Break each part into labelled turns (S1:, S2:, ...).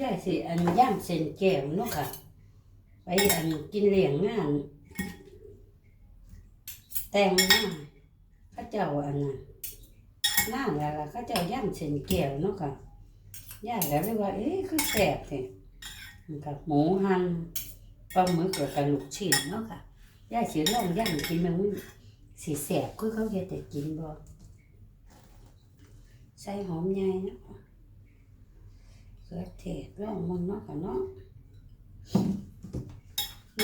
S1: ยายสิอันย่างเส้นแก้วเนาะค่ะ ไปอันกินเลี้ยงงาน แต่งหน้าข้าเจ้าอันนั้นหน้าแล้วล่ะข้าเจ้าย่างเส้นแก้วเนาะค่ะยายก็เลยว่า เอ๊ะคือแซ่บแท้มันกับหมูหั่นปลาหมึกแล้วก็ลูกชิ้นเนาะค่ะยายสิลองย่างกินมันสิแซ่บคือเขาเฮ็ดให้กินบ่ใส่หอมใหญ่เนาะ เขือเทศร่องมันเนาะค่ะเนาะ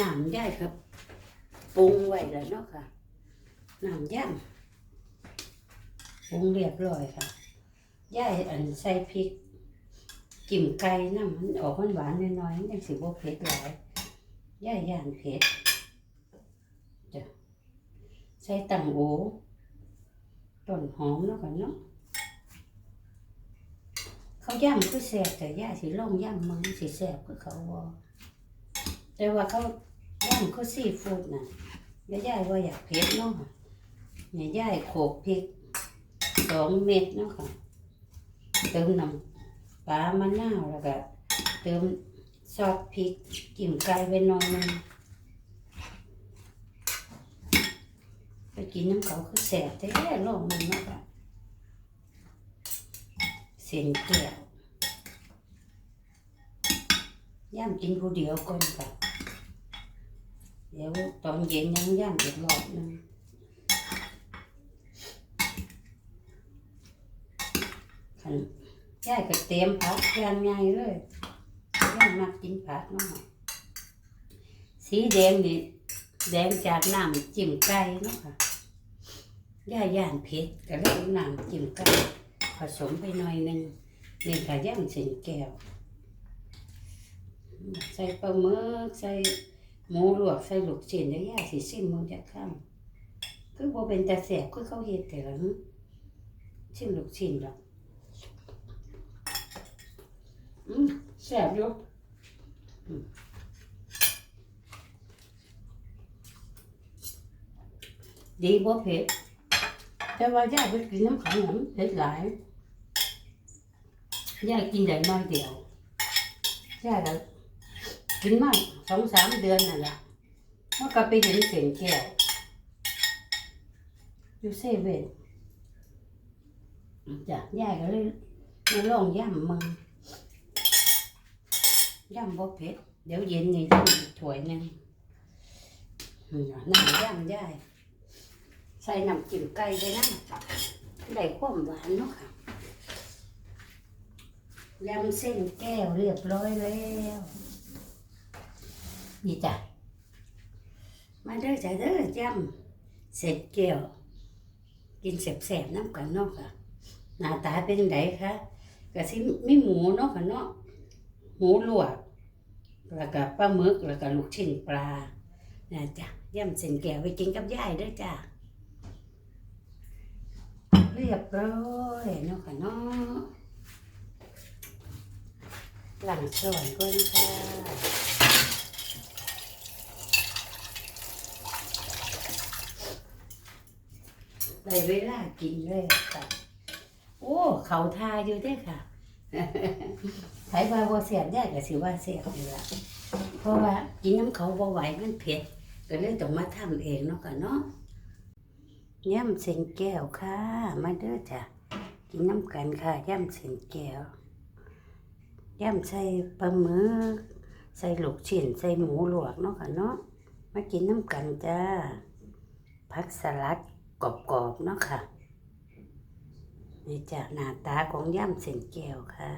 S1: น้ำย่ายครับปรุงไว้แล้วเนาะค่ะน้ำย่ำปรุงเรียบร้อยค่ะย่ายอันใส่พริกกิ่มไก่น้ำมันออกหวานๆน้อยๆยังสิบ่เผ็ดหลายย่ายย่านเผ็ดจะใส่ตังโอต้นหอมเนาะค่ะเนาะ เขาย่ำคือแสบแต่ย่าสิลองย่ำมันสิแสบคือเขาบ่แต่ว่าเขาย่ำคือซีฟูดน่ะแล้วย่ายว่าอยากเผ็ดเนาะเนี่ยย่ายโขกพริกสองเม็ดเนาะค่ะเติมน้ำปลามะนาวแล้วก็เติมซอสพริกกิ่มไก่ไปหน่อยหนึงไปกินน้ำเขาคือแสบแต่ลองมันเนาะค่ะ เส้นแก้วย่ำกินผู้เดียวก่อนค่ะเดี๋ยวตอนเย็นยังย่ำอีกรอบนึงขันย่ายก็เตรียมผักย่างไงเลยย่ายมักกินผักเนาะสีแดงนี่แดงจากน้ำจิ้มไก่เนาะค่ะย่ายย่านเผ็ดก็เลยน้ำจิ้มไก่ ผสมไปหน่อยหนึ่งนี่ค่ะย่างเส้นแก้ว ใส่ปลาหมึกใส่หมูลวกใส่ลูกชิ้นแล้วย่าสิซิมมึงจะข้ามคือโบเป็นตาแสบคือเขาเฮ็ดแต่ละชิมลูกชิ้นดอกอืมแสบอยู่ดีบ่เผ็ด แต่ว่าย่าไปกินน้ำขังหนังเผ็ดหลายย่ากินได้น้อยเดียวย่าก็กินมาสองสามเดือนนั่นแหละมันก็ไปเห็นเสียงแก้วอยู่เซเว่นจ้ะย่าก็เลยมาลองย่ำมึงย่ำบ่เผ็ดเดี๋ยวเย็นนี่ย่ำถ้วยหนึงน้ำย่ำยาย ใส่น้ำจิ้มไก่ไปนะได้ความหวานเนาะค่ะยำเส้นแก้วเรียบร้อยแล้วนี่จ้ะมาเด้อจ้ะเด้อยำเสร็จแก้วกินแสบๆน้ำกันเนาะค่ะหน้าตาเป็นยังไงคะก็สิมีหมูเนาะค่ะเนาะหมูลวกแล้วก็ปลาหมึกแล้วก็ลูกชิ้นปลานะจ้ะยำเส้นแก้วไปกินกับยายเด้อจ้ะ เรียบร้อยเนาะค่ะเนาะหลังสวยก่อนค่ะได้เวลากินเลยค่ะ โอ้ เขาทาอยู่เด้อค่ะใครว่าว่เสียบได้ก็สิว่าเสียบอยู่ละเพราะว่ากินน้ำเขาบ่ไหวมันเผ็ดก็เลยต้องมาทำเองเนาะค่ะเนาะ ย่ำเส้นแก้วค่ะ มาเด้อจ้ะ กินน้ำกันค่ะย่ำเส้นแก้วย่ำใส่ปลาหมึกใส่ลูกชิ้นใส่หมูลวกเนาะค่ะเนาะมากินน้ำกันจ้าผักสลัดกรอบๆเนาะค่ะนี่จ้ะหน้าตาของย่ำเส้นแก้วค่ะ